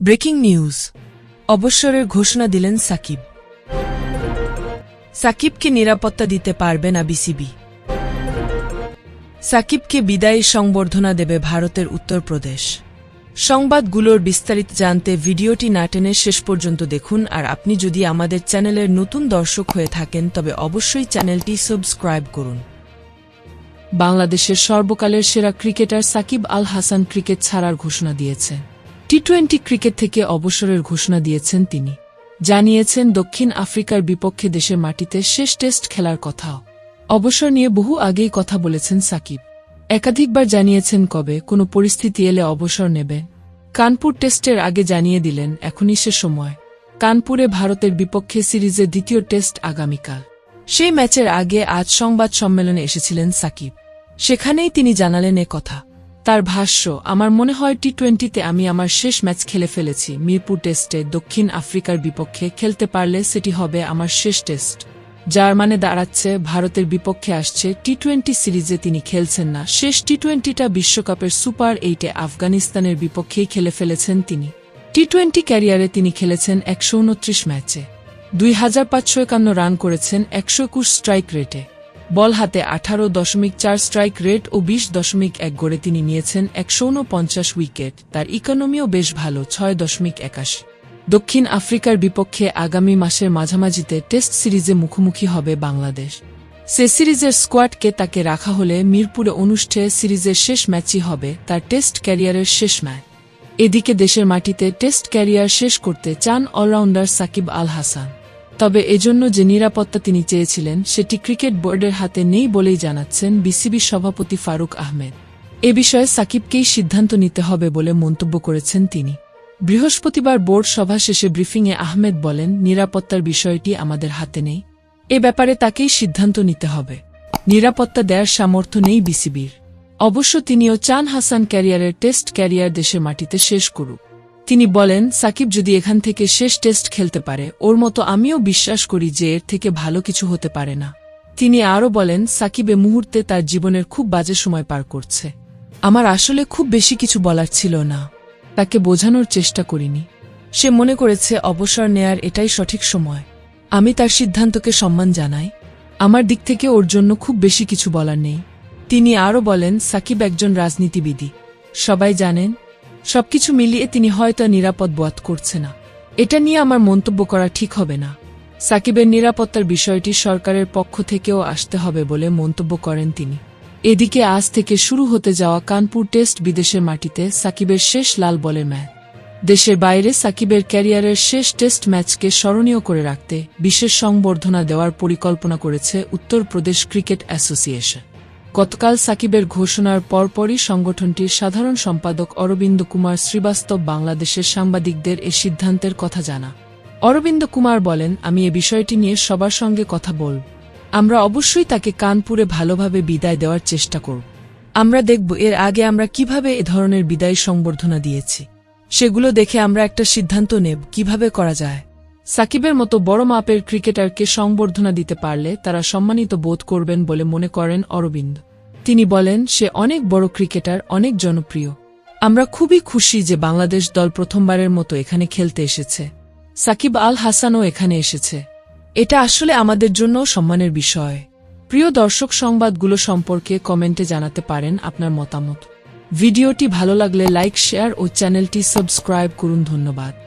Breaking news. অবসরের ঘোষণা দিলেন সাকিব। সাকিবকে নিরাপত্তা দিতে পারবে না বিসিবি। সাকিবকে বিদায়ী সংবর্ধনা দেবে ভারতের উত্তরপ্রদেশ। সংবাদগুলোর বিস্তারিত জানতে ভিডিওটি না টেনে শেষ পর্যন্ত দেখুন, আর আপনি যদি আমাদের চ্যানেলের নতুন দর্শক হয়ে থাকেন, তবে অবশ্যই চ্যানেলটি সাবস্ক্রাইব করুন। বাংলাদেশের সর্বকালের সেরা ক্রিকেটার সাকিব আল হাসান ক্রিকেট ছাড়ার ঘোষণা দিয়েছেন টি টোয়েন্টি ক্রিকেট থেকে অবসরের ঘোষণা দিয়েছেন তিনি। জানিয়েছেন, দক্ষিণ আফ্রিকার বিপক্ষে দেশের মাটিতে শেষ টেস্ট খেলার কথাও। অবসর নিয়ে বহু আগেই কথা বলেছেন সাকিব। একাধিকবার জানিয়েছেন কবে কোনো পরিস্থিতি এলে অবসর নেবে। কানপুর টেস্টের আগে জানিয়ে দিলেন, এখনই সে সময়। কানপুরে ভারতের বিপক্ষে সিরিজের দ্বিতীয় টেস্ট আগামীকাল। সেই ম্যাচের আগে আজ সংবাদ সম্মেলনে এসেছিলেন সাকিব। সেখানেই তিনি জানালেন এ কথা। তার ভাষ্য, আমার মনে হয় টি টোয়েন্টিতে আমি আমার শেষ ম্যাচ খেলে ফেলেছি। মিরপুর টেস্টে দক্ষিণ আফ্রিকার বিপক্ষে খেলতে পারলে সেটি হবে আমার শেষ টেস্ট। যার মানে দাঁড়াচ্ছে, ভারতের বিপক্ষে আসছে। টি টোয়েন্টি সিরিজে তিনি খেলছেন না। শেষ টি টোয়েন্টিটা বিশ্বকাপের সুপার এইটে আফগানিস্তানের বিপক্ষেই খেলে ফেলেছেন তিনি। টি টোয়েন্টি ক্যারিয়ারে তিনি খেলেছেন একশো উনত্রিশ ম্যাচে। দুই হাজার পাঁচশো একান্ন রান করেছেন, একশো একুশ স্ট্রাইক রেটে। বল হাতে আঠারো দশমিক চার স্ট্রাইক রেট ও বিশ দশমিক এক গড়ে তিনি নিয়েছেন একশো উনপঞ্চাশ উইকেট। তার ইকোনমিও বেশ ভালো, ছয় দশমিক একাশি। দক্ষিণ আফ্রিকার বিপক্ষে আগামী মাসের মাঝামাঝিতে টেস্ট সিরিজে মুখোমুখি হবে বাংলাদেশ। সে সিরিজের স্কোয়াডকে তাকে রাখা হলে মিরপুরে অনুষ্ঠে সিরিজের শেষ ম্যাচই হবে তার টেস্ট ক্যারিয়ারের শেষ ম্যাচ। এদিকে দেশের মাটিতে টেস্ট ক্যারিয়ার শেষ করতে চান অলরাউন্ডার সাকিব আল হাসান। তবে এজন্য যে নিরাপত্তা তিনি চেয়েছিলেন, সেটি ক্রিকেট বোর্ডের হাতে নেই বলেই জানাচ্ছেন বিসিবি সভাপতি ফারুক আহমেদ। এ বিষয়ে সাকিবকেই সিদ্ধান্ত নিতে হবে বলে মন্তব্য করেছেন তিনি। বৃহস্পতিবার বোর্ড সভা শেষে ব্রিফিংয়ে আহমেদ বলেন, নিরাপত্তার বিষয়টি আমাদের হাতে নেই। এ ব্যাপারে তাকেই সিদ্ধান্ত নিতে হবে। নিরাপত্তা দেয়ার সামর্থ্য নেই বিসিবির। অবশ্য তিনিও চান হাসান ক্যারিয়ারের টেস্ট ক্যারিয়ার দেশের মাটিতে শেষ করুক। তিনি বলেন, সাকিব যদি এখান থেকে শেষ টেস্ট খেলতে পারে, ওর মতো আমিও বিশ্বাস করি যে এর থেকে ভালো কিছু হতে পারে না। তিনি আরও বলেন, সাকিব মুহূর্তে তার জীবনের খুব বাজে সময় পার করছে। আমার আসলে খুব বেশি কিছু বলার ছিল না। তাকে বোঝানোর চেষ্টা করিনি। সে মনে করেছে, অবসর নেয়ার এটাই সঠিক সময়। আমি তার সিদ্ধান্তকে সম্মান জানাই। আমার দিক থেকে ওর জন্য খুব বেশি কিছু বলার নেই। তিনি আরও বলেন, সাকিব একজন রাজনীতিবিদী সবাই জানেন সবকিছু মিলিয়ে তিনি হয়তো নিরাপদ বোধ করছে না। এটা নিয়ে আমার মন্তব্য করা ঠিক হবে না। সাকিবের নিরাপত্তার বিষয়টি সরকারের পক্ষ থেকেও আসতে হবে বলে মন্তব্য করেন তিনি। এদিকে আজ থেকে শুরু হতে যাওয়া কানপুর টেস্ট বিদেশের মাটিতে সাকিবের শেষ লাল বলের ম্যাচ। দেশের বাইরে সাকিবের ক্যারিয়ারের শেষ টেস্ট ম্যাচকে স্মরণীয় করে রাখতে বিশেষ সংবর্ধনা দেওয়ার পরিকল্পনা করেছে উত্তরপ্রদেশ ক্রিকেট অ্যাসোসিয়েশন। গতকাল সাকিবের ঘোষণার পরপরই সংগঠনটির সাধারণ সম্পাদক অরবিন্দ কুমার শ্রীবাস্তব বাংলাদেশের সাংবাদিকদের এ সিদ্ধান্তের কথা জানা। অরবিন্দ কুমার বলেন, আমি এ বিষয়টি নিয়ে সবার সঙ্গে কথা বলব। আমরা অবশ্যই তাকে কানপুরে ভালোভাবে বিদায় দেওয়ার চেষ্টা করব। আমরা দেখব এর আগে আমরা কীভাবে এ ধরনের বিদায় সংবর্ধনা দিয়েছি। সেগুলো দেখে আমরা একটা সিদ্ধান্ত নেব, কীভাবে করা যায়। সাকিবের মতো বড় মাপের ক্রিকেটারকে সংবর্ধনা দিতে পারলে তারা সম্মানিত বোধ করবেন বলে মনে করেন অরবিন্দ। তিনি বলেন, সে অনেক বড় ক্রিকেটার, অনেক জনপ্রিয়। আমরা খুবই খুশি যে বাংলাদেশ দল প্রথমবারের মতো এখানে খেলতে এসেছে। সাকিব আল হাসানও এখানে এসেছে। এটা আসলে আমাদের জন্য সম্মানের বিষয়। প্রিয় দর্শক সংবাদগুলো সম্পর্কে কমেন্টে জানাতে পারেন আপনার মতামত। ভিডিওটি ভালো লাগলে লাইক, শেয়ার ও চ্যানেলটি সাবস্ক্রাইব করুন। ধন্যবাদ।